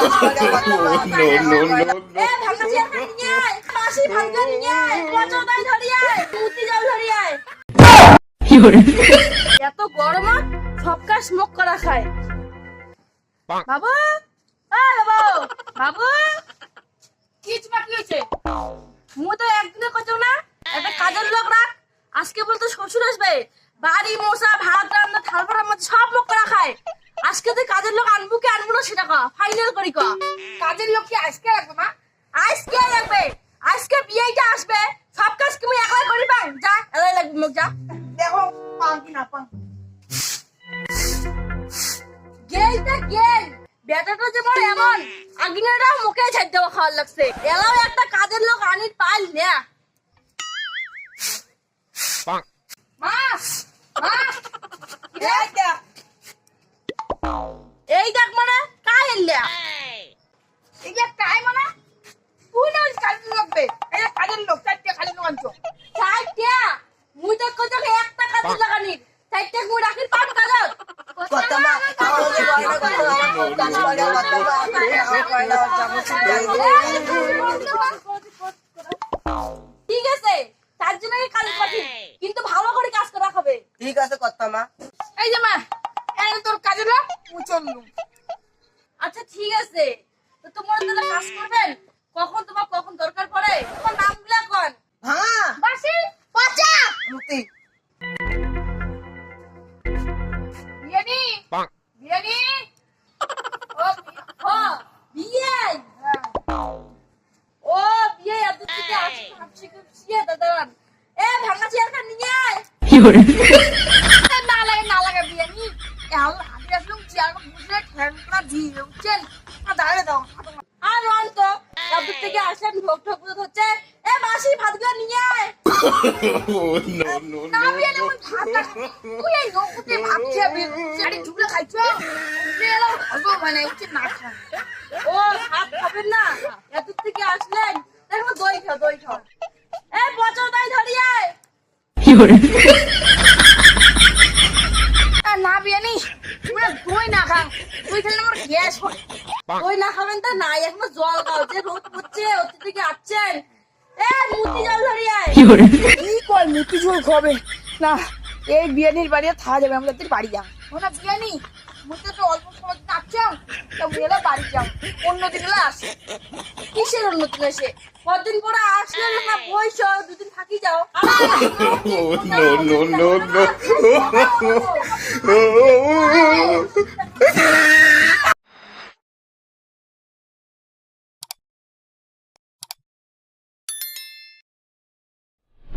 no, no, মু তো একদিনে করছ না একটা কাজের লোক আজকে বলতো শ্বশুর আসবে বাড়ি মশা ভাত রান্না থাল মধ্যে সব লোক করা খায় আজকে তুই কাজের লোক আনব কি আনব না সেটা কা ফাইনাল করি কা। কাজের লোক কি আজকে রাখব মা? আজকে রাখবে আজকে বিয়েটা আসবে। সব কাজ তুমি একলাই করি পাও যা এলাই লাগবে লোক যা। দেখো পাও কি না পাও গেলটা গেল। বেটাটা যেমন এমন আগ্নেয়টা মুখে ছাড় দেওয়া খাওয়ার লাগছে। এলাও একটা কাজের লোক আনি পাইল না। মা মা। এই দেখ মানে কাই এলিয়া কাই মানে? তুই না কাজের লোক বে এই কাজের লোক চারটে খালি লোক আনছো। চাইটা মুই তো কত একটা লাগানি মুই রাখির কত মা কত কত ঠিক আছে তার জন্য কাজ কিন্তু ভালো করে কাজ করা হবে। ঠিক আছে কর্তা মা। এই যে মা তোর কাজের লোক। আচ্ছা ঠিক আছে। তো তোমরা তাহলে কাজ করবেন কখন তোমার কখন দরকার পড়ে? তোমার নামগুলা কোন হ্যাঁ। বাসি পচা বিয়ানি বিয়ানি ও ও বিয়ে ও বিয়ে এত থেকে আসছে হাসি খুশি দাদান এ ভাঙা চেয়ার খান নিয়ে আয়। না লাগে না লাগে বিয়ানি হাতে আর রন তো এত থেকে আসেন ভোগ ঠোক হচ্ছে। এ মাসি ভাতগুলো নিয়ে আয়। না no, ওই ভাতটা তুই এই নৌকুতে ভাত খেয়ে চারি ঝুলে খাইছো? এলাও ভালো মানে উঠছে না ও ভাত খাবেন না? এত থেকে আসলেন। দেখো দই খাও দই খাও। এ ধরি আয় না বিয়ানি তুমি দই না খা তুই খেলে আমার গ্যাস হয় দই না খাবেন তা নাই এখনও জল খাও যে রোদ পড়ছে অতি থেকে আসছেন এ মুতি জল ধরি আয় কি কয় মুটি ঝোল খাবে না এই বিয়ানির বাড়ি থাকা যাবে আমরা তোর বাড়ি যাও না বিয়ানি মুতে তো অল্প সময় কাটছাম তা মেয়েরা বাড়ি যাও অন্য দিন এলে আসে কিসের উন্নতি এসে কদিন পরে আসলে না বইস দুদিন থাকি যাও no, no, no, no. Oh, oh, oh.